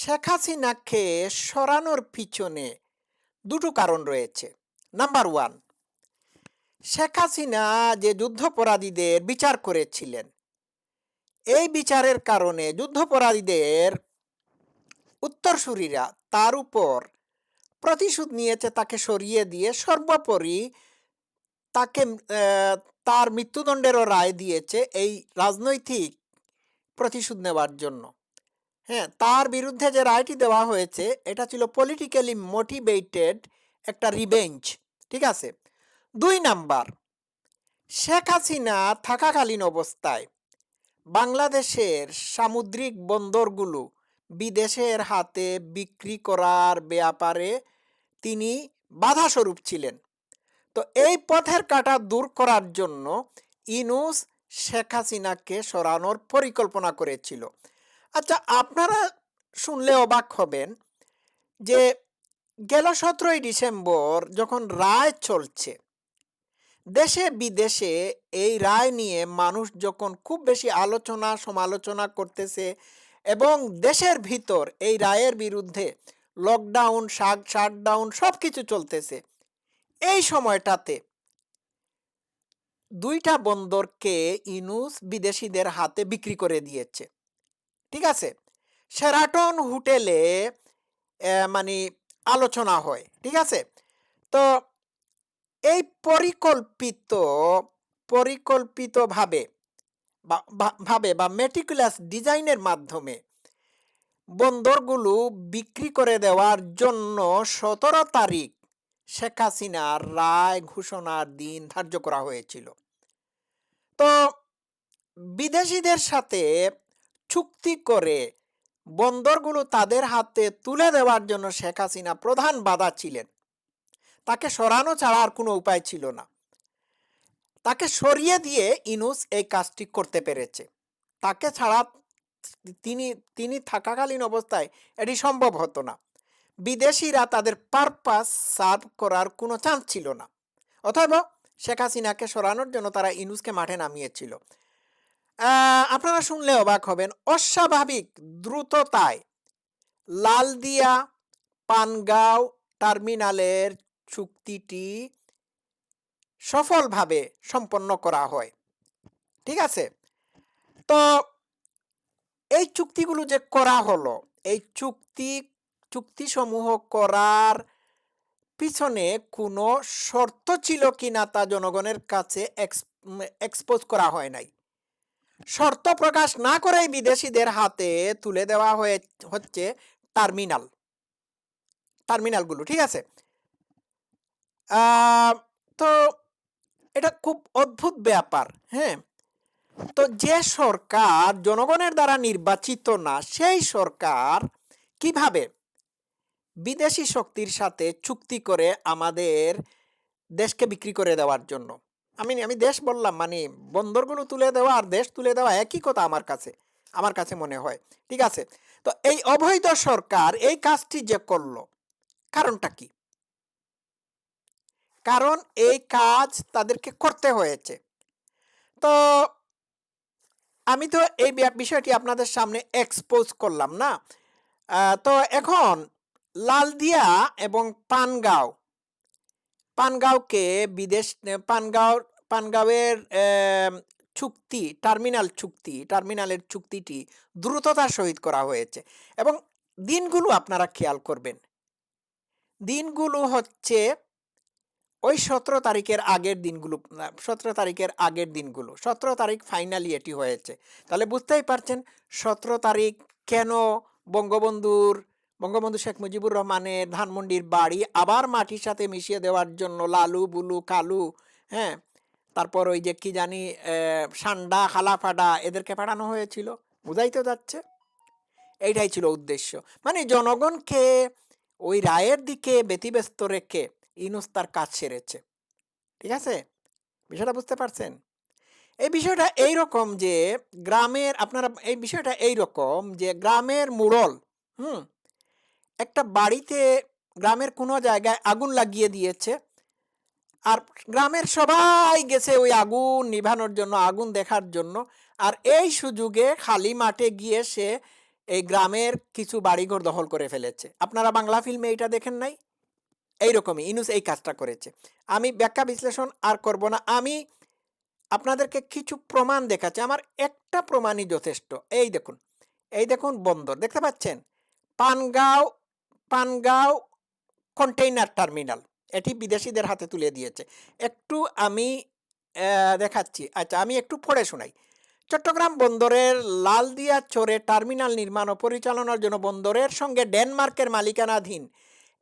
শেখ হাসিনাকে সরানোর পিছনে দুটো কারণ রয়েছে। নাম্বার ওয়ান, শেখ হাসিনা যে যুদ্ধপরাধীদের বিচার করেছিলেন, এই বিচারের কারণে যুদ্ধপরাধীদের উত্তরসূরিরা তার উপর প্রতিশোধ নিয়েছে, তাকে সরিয়ে দিয়ে সর্বোপরি তাকে তার মৃত্যুদণ্ডেরও রায় দিয়েছে এই রাজনৈতিক প্রতিশোধ নেওয়ার জন্য। হ্যাঁ তার বিরুদ্ধে যে রায়টি দেওয়া হয়েছে, এটা ছিল পলিটিক্যালি মোটিভেটেড একটা রিভেঞ্জ ঠিক আছে? দুই নাম্বার, শেখ হাসিনা থাকাকালীন অবস্থায় বাংলাদেশের সামুদ্রিক বন্দরগুলো বিদেশের হাতে বিক্রি করার ব্যাপারে তিনি বাধাস্বরূপ ছিলেন। তো এই পথের কাটা দূর করার জন্য ইনুস শেখ হাসিনাকে সরানোর পরিকল্পনা করেছিল। আচ্ছা আপনারা শুনলে অবাক হবেন যে, গেল সতেরোই ডিসেম্বর যখন রায় চলছে, দেশে বিদেশে এই রায় নিয়ে মানুষ যখন খুব বেশি আলোচনা, সমালোচনা করতেছে এবং দেশের ভিতর এই রায়ের বিরুদ্ধে লকডাউন শাক শাটডাউন সব কিছু চলতেছে, এই সময়টাতে দুইটা বন্দরকে ইনুস বিদেশিদের হাতে বিক্রি করে দিয়েছে। ঠিক আছে? সেরাটন হোটেলে মানে আলোচনা হয়, ঠিক আছে? তো এই পরিকল্পিত, পরিকল্পিতভাবে ভাবে বা মেটিকুলাস ডিজাইনের মাধ্যমে বন্দরগুলো বিক্রি করে দেওয়ার জন্য সতেরো তারিখ শেখ হাসিনার রায় ঘোষণার দিন ধার্য করা হয়েছিল। তো বিদেশিদের সাথে চুক্তি করে বন্দরগুলো তাদের হাতে তুলে দেওয়ার জন্য শেখ হাসিনা প্রধান বাধা ছিলেন। তাকে সরানো ছাড়া আর কোনো উপায় ছিল না। তাকে সরিয়ে দিয়ে ইনুস এই কাজটি করতে পেরেছে। তাকে ছাড়া তিনি তিনি থাকাকালীন অবস্থায় এটি সম্ভব হতো না। বিদেশিরা তাদের পারপাস সার্ভ করার কোনো চান্স ছিল না। অথবা শেখ হাসিনাকে সরানোর জন্য তারা ইনুসকে মাঠে নামিয়েছিল। আপনারা শুনলে অবাক হবেন, অস্বাভাবিক দ্রুততায় লালদিয়া, পানগাঁও টার্মিনালের চুক্তিটি সফলভাবে সম্পন্ন করা হয়। ঠিক আছে? তো এই চুক্তিগুলো যে করা হলো, এই চুক্তি, চুক্তিসমূহ করার পিছনে কোনো শর্ত ছিল কিনা তা জনগণের কাছে এক্সপোজ করা হয় নাই। শর্ত প্রকাশ না করেই বিদেশিদের হাতে তুলে দেওয়া হয়ে, হচ্ছে টার্মিনাল। টার্মিনালগুলো, ঠিক আছে? তো এটা খুব অদ্ভুত ব্যাপার হ্যাঁ? তো যে সরকার জনগণের দ্বারা নির্বাচিত না, সেই সরকার কীভাবে বিদেশি শক্তির সাথে চুক্তি করে আমাদের দেশকে বিক্রি করে দেওয়ার জন্য? আমি আমি দেশ বললাম মানে বন্দরগুলো তুলে দেওয়া আর দেশ তুলে দেওয়া একই কথা আমার কাছে আমার কাছে মনে হয়, ঠিক আছে? তো এই অবৈধ সরকার এই কাজটি যে করল, কারণটা কি? কারণ এই কাজ তাদেরকে করতে হয়েছে। তো আমি তো এই বিষয়টি আপনাদের সামনে এক্সপোজ করলাম না। তো এখন লালদিয়া এবং পানগাঁও পানগাঁওকে বিদেশ পানগাঁও, পানগাঁওয়ের চুক্তি, টার্মিনাল চুক্তি, টার্মিনালের চুক্তিটি দ্রুততার সহিত করা হয়েছে। এবং দিনগুলো আপনারা খেয়াল করবেন। দিনগুলো হচ্ছে ওই সতেরো তারিখের আগের দিনগুলো সতেরো তারিখের আগের দিনগুলো। সতেরো তারিখ ফাইনালি এটি হয়েছে। তাহলে বুঝতেই পারছেন, সতেরো তারিখ কেন বঙ্গবন্ধুর বঙ্গবন্ধু শেখ মুজিবুর রহমানের ধানমন্ডির বাড়ি আবার মাটির সাথে মিশিয়ে দেওয়ার জন্য লালু, বুলু, কালু হ্যাঁ? তারপর ওই যে কি জানি সান্ডা, খালাফাডা এদেরকে পাঠানো হয়েছিল। বুঝাই তো যাচ্ছে। এইটাই ছিল উদ্দেশ্য। মানে জনগণকে ওই রায়ের দিকে ব্যতিব্যস্ত রেখে ইনুস তার কাজ সেরেছে। ঠিক আছে? বিষয়টা বুঝতে পারছেন? এই বিষয়টা এই রকম যে গ্রামের, আপনারা, এই বিষয়টা এই রকম যে গ্রামের মুড়ল, হুম? একটা বাড়িতে গ্রামের কোনো জায়গায় আগুন লাগিয়ে দিয়েছে। আর গ্রামের সবাই গেছে ওই আগুন নিভানোর জন্য, আগুন দেখার জন্য। আর এই সুযোগে খালি মাঠে গিয়ে সে এই গ্রামের কিছু বাড়িঘর দখল করে ফেলেছে। আপনারা বাংলা ফিল্মে এইটা দেখেন নাই? এইরকমই, ইনুস এই কাজটা করেছে। আমি ব্যাখ্যা বিশ্লেষণ আর করব না। আমি আপনাদেরকে কিছু প্রমাণ দেখাচ্ছি। আমার একটা প্রমাণই যথেষ্ট। এই দেখুন এই দেখুন বন্দর, দেখতে পাচ্ছেন? পানগাঁও পানগাঁও কন্টেইনার টার্মিনাল এটি বিদেশিদের হাতে তুলে দিয়েছে। একটু আমি দেখাচ্ছি। আচ্ছা আমি একটু পড়ে শোনাই। চট্টগ্রাম বন্দরের লালদিয়া চরে টার্মিনাল নির্মাণ ও পরিচালনার জন্য বন্দরের সঙ্গে ডেনমার্কের মালিকানাধীন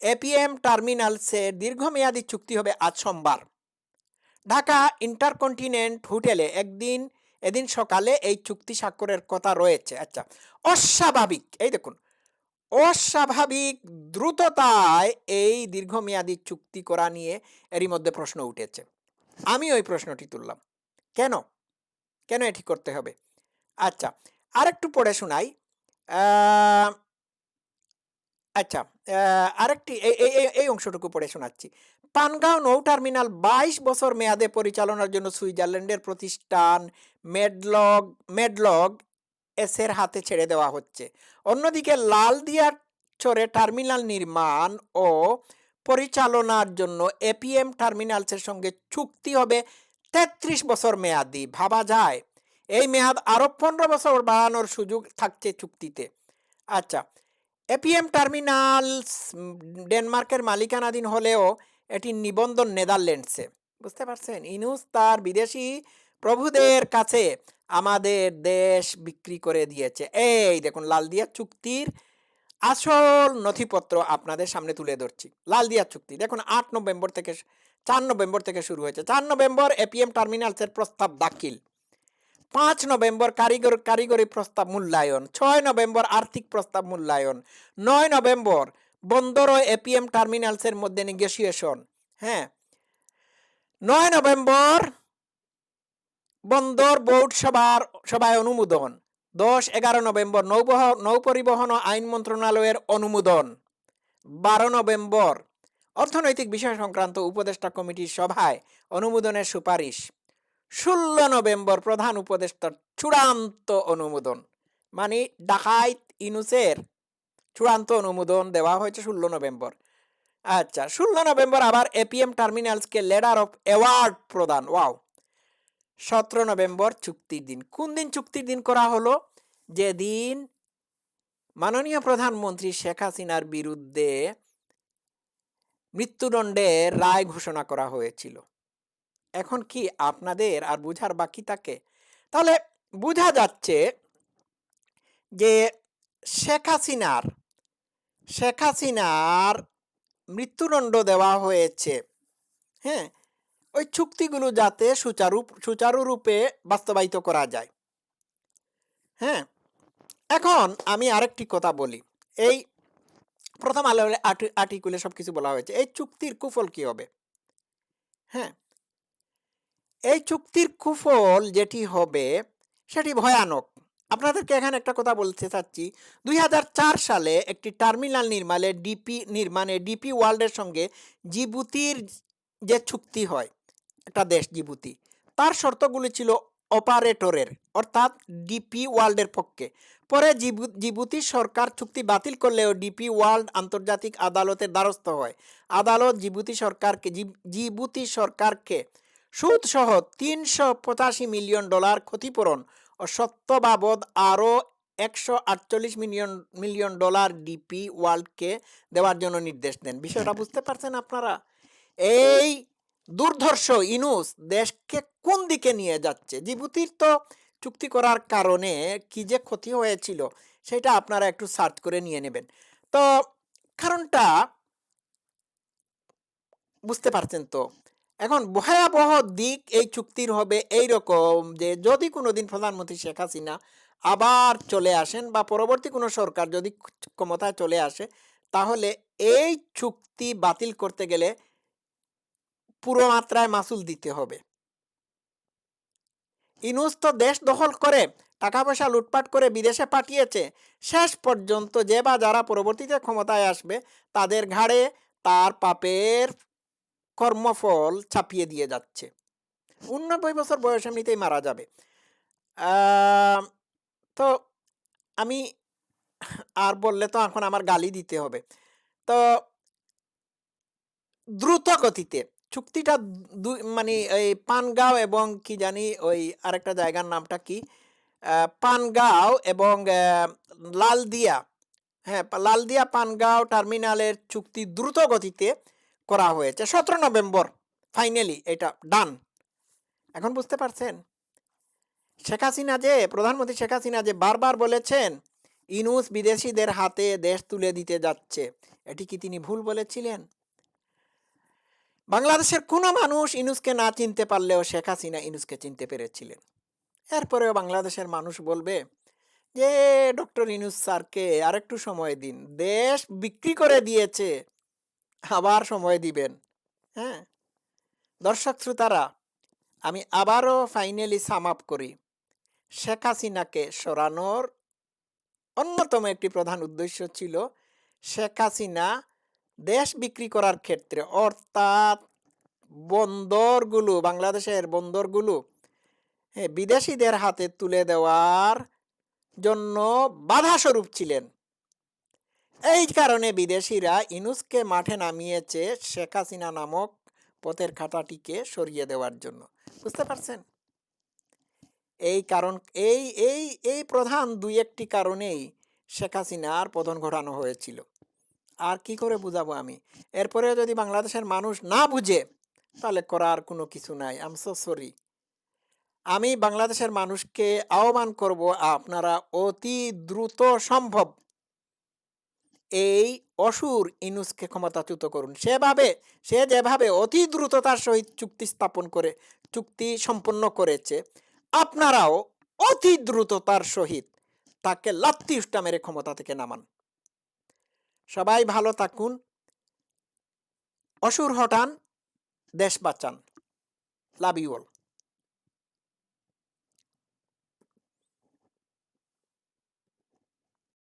এপিএম টার্মিনালসের দীর্ঘমেয়াদী চুক্তি হবে আজ সোমবার। ঢাকা ইন্টারকন্টিনেন্ট হোটেলে একদিন, এদিন সকালে এই চুক্তি স্বাক্ষরের কথা রয়েছে। আচ্ছা অস্বাভাবিক। এই দেখুন অস্বাভাবিক দ্রুততায় এই দীর্ঘমেয়াদী চুক্তি করা নিয়ে এরই মধ্যে প্রশ্ন উঠেছে। আমি ওই প্রশ্নটি তুললাম। কেন? কেন এটি করতে হবে? আচ্ছা আরেকটু পড়ে শোনাই। আচ্ছা আরেকটি এই অংশটুকু পড়ে শোনাচ্ছি। পানগাঁও নৌ টার্মিনাল বাইশ বছর মেয়াদে পরিচালনার জন্য সুইজারল্যান্ডের প্রতিষ্ঠান মেডলগ মেডলগ এসের হাতে ছেড়ে দেওয়া হচ্ছে। অন্যদিকে লাল লালদিয়া চরে টার্মিনাল নির্মাণ ও পরিচালনার জন্য এপিএম টার্মিনালসের সঙ্গে চুক্তি হবে তেত্রিশ বছর মেয়াদি, ভাবা যায়? এই মেয়াদ আরও পনেরো বছর বাড়ানোর সুযোগ থাকছে চুক্তিতে। আচ্ছা এপিএম টার্মিনালস ডেনমার্কের মালিকানাধীন হলেও এটি নিবন্ধন নেদারল্যান্ডসে। বুঝতে পারছেন? ইনুস তার বিদেশি প্রভুদের কাছে আমাদের দেশ বিক্রি করে দিয়েছে। এই দেখুন, লালদিয়া চুক্তির আসল নথিপত্র আপনাদের সামনে তুলে ধরছি। লালদিয়া চুক্তি। দেখুন, আট নভেম্বর থেকে চার নভেম্বর থেকে শুরু হয়েছে। চার নভেম্বর এপিএম টার্মিনালসের প্রস্তাব দাখিল। পাঁচ নভেম্বর কারিগর, কারিগরি প্রস্তাব মূল্যায়ন। ছয় নভেম্বর আর্থিক প্রস্তাব মূল্যায়ন। নয় নভেম্বর বন্দর ও এপিএম টার্মিনালসের মধ্যে নেগোসিয়েশন হ্যাঁ। নয় নভেম্বর বন্দর বোর্ড সভার, সভায় অনুমোদন। দশ এগারো নভেম্বর নৌবহ নৌ পরিবহন ও আইন মন্ত্রণালয়ের অনুমোদন। বারো নভেম্বর অর্থনৈতিক বিষয় সংক্রান্ত উপদেষ্টা কমিটির সভায় অনুমোদনের সুপারিশ। ষোলো নভেম্বর প্রধান উপদেষ্টার চূড়ান্ত অনুমোদন। মানে ডাকাইত ইনুসের চূড়ান্ত অনুমোদন দেওয়া হয়েছে ষোলো নভেম্বর। আচ্ছা ষোলো নভেম্বর আবার এপিএম টার্মিনালসকে লেটার অফ অ্যাওয়ার্ড প্রদান। ওয়াও। সতেরো নভেম্বর চুক্তির দিন। কোন দিন চুক্তির দিন করা হলো? যেদিন মাননীয় প্রধানমন্ত্রী শেখ হাসিনার বিরুদ্ধে মৃত্যুদণ্ডের রায় ঘোষণা করা হয়েছিল। এখন কি আপনাদের আর বুঝার বাকি থাকে? তাহলে বোঝা যাচ্ছে যে শেখ হাসিনার শেখ হাসিনার মৃত্যুদণ্ড দেওয়া হয়েছে। হ্যাঁ? ওই চুক্তিগুলো যাতে সুচারু সুচারুরূপে বাস্তবায়িত করা যায়। হ্যাঁ এখন আমি আরেকটি কথা বলি। এই প্রথম আলো আর্টিকুলে সব কিছু বলা হয়েছে। এই চুক্তির কুফল কি হবে? হ্যাঁ এই চুক্তির কুফল যেটি হবে সেটি ভয়ানক। আপনাদেরকে এখানে একটা কথা বলতে চাচ্ছি। দুই হাজার চার সালে একটি টার্মিনাল নির্মাণে ডিপি নির্মাণে ডিপি ওয়ার্ল্ডের সঙ্গে জিবুতির যে চুক্তি হয় একটা দেশ জিবুতি। তার শর্তগুলি ছিল অপারেটরের, অর্থাৎ ডিপি ওয়ার্ল্ডের পক্ষে। পরে জিবু- জিবুতি সরকার চুক্তি বাতিল করলেও ডিপি ওয়ার্ল্ড আন্তর্জাতিক আদালতের দ্বারস্থ হয়। আদালত জিবুতি সরকারকে, জিব- জিবুতি সরকারকে সুদসহ তিনশো পঁচাশি মিলিয়ন ডলার ক্ষতিপূরণ ও সত্য বাবদ আরও একশো আটচল্লিশ মিলিয়ন মিলিয়ন ডলার ডিপি ওয়ার্ল্ডকে দেওয়ার জন্য নির্দেশ দেন। বিষয়টা বুঝতে পারছেন আপনারা? এই দুর্ধর্ষ ইনুস দেশকে কোন দিকে নিয়ে যাচ্ছে? জিবুতির তো চুক্তি করার কারণে কি যে ক্ষতি হয়েছিল সেটা আপনারা একটু সার্চ করে নিয়ে নেবেন। তো কারণটা বুঝতে পারছেন তো? এখন ভয়াবহ দিক এই চুক্তির হবে এই রকম যে যদি কোনোদিন প্রধানমন্ত্রী শেখ হাসিনা আবার চলে আসেন বা পরবর্তী কোনো সরকার যদি ক্ষমতায় চলে আসে, তাহলে এই চুক্তি বাতিল করতে গেলে পুরো মাত্রায় মাসুল দিতে হবে। ইনুস তো দেশ দখল করে টাকা পয়সা লুটপাট করে বিদেশে পাঠিয়েছে। শেষ পর্যন্ত যে বা যারা পরবর্তীতে ক্ষমতায় আসবে, তাদের ঘাড়ে তার পাপের কর্মফল ছাপিয়ে দিয়ে যাচ্ছে। উননব্বই বছর বয়স এমনিতেই মারা যাবে। তো আমি আর বললে তো এখন আমার গালি দিতে হবে। তো দ্রুত গতিতে চুক্তিটা দুই মানে এই পানগাঁও এবং কি জানি ওই আরেকটা জায়গার নামটা কি? পানগাঁও এবং লালদিয়া। হ্যাঁ লালদিয়া পানগাঁও টার্মিনালের চুক্তি দ্রুত গতিতে করা হয়েছে। সতেরো নভেম্বর, ফাইনালি এটা ডান। এখন বুঝতে পারছেন? শেখ হাসিনা যে, প্রধানমন্ত্রী শেখ হাসিনা যে বারবার বলেছেন, ইনুস বিদেশিদের হাতে দেশ তুলে দিতে যাচ্ছে, এটি কি তিনি ভুল বলেছিলেন? বাংলাদেশের কোনো মানুষ ইনুসকে না চিনতে পারলেও শেখ হাসিনা ইনুসকে চিনতে পেরেছিলেন। এরপরেও বাংলাদেশের মানুষ বলবে যে, ডক্টর ইনুস স্যারকে আরেকটু সময় দিন। দেশ বিক্রি করে দিয়েছে। আবার সময় দিবেন। হ্যাঁ? দর্শক শ্রোতারা, আমি আবারও ফাইনালি সাম আপ করি। শেখ হাসিনাকে সরানোর অন্যতম একটি প্রধান উদ্দেশ্য ছিল শেখ হাসিনা দেশ বিক্রি করার ক্ষেত্রে, অর্থাৎ বন্দরগুলো, বাংলাদেশের বন্দরগুলো হ্যাঁ বিদেশিদের হাতে তুলে দেওয়ার জন্য বাধা স্বরূপ ছিলেন। এই কারণে বিদেশিরা ইনুসকে মাঠে নামিয়েছে শেখ হাসিনা নামক পথের খাতাটিকে সরিয়ে দেওয়ার জন্য। বুঝতে পারছেন? এই কারণ, এই এই এই প্রধান দুই একটি কারণেই শেখ হাসিনার পতন ঘটানো হয়েছিল। আর কি করে বুঝাবো আমি? এরপরে যদি বাংলাদেশের মানুষ না বুঝে, তাহলে করার কোনো কিছু নাই। আম সো সরি আমি বাংলাদেশের মানুষকে আহ্বান করব, আপনারা অতি দ্রুত সম্ভব এই অসুর ইনুসকে ক্ষমতাচ্যুত করুন। সেভাবে, সে যেভাবে অতি দ্রুততার সহিত চুক্তি স্থাপন করে, চুক্তি সম্পন্ন করেছে, আপনারাও অতি দ্রুততার সহিত তাকে লাত্তি উষ্টা মেরে ক্ষমতা থেকে নামান। সবাই ভালো থাকুন। অসুর হটান দেশ বাঁচান। Love you all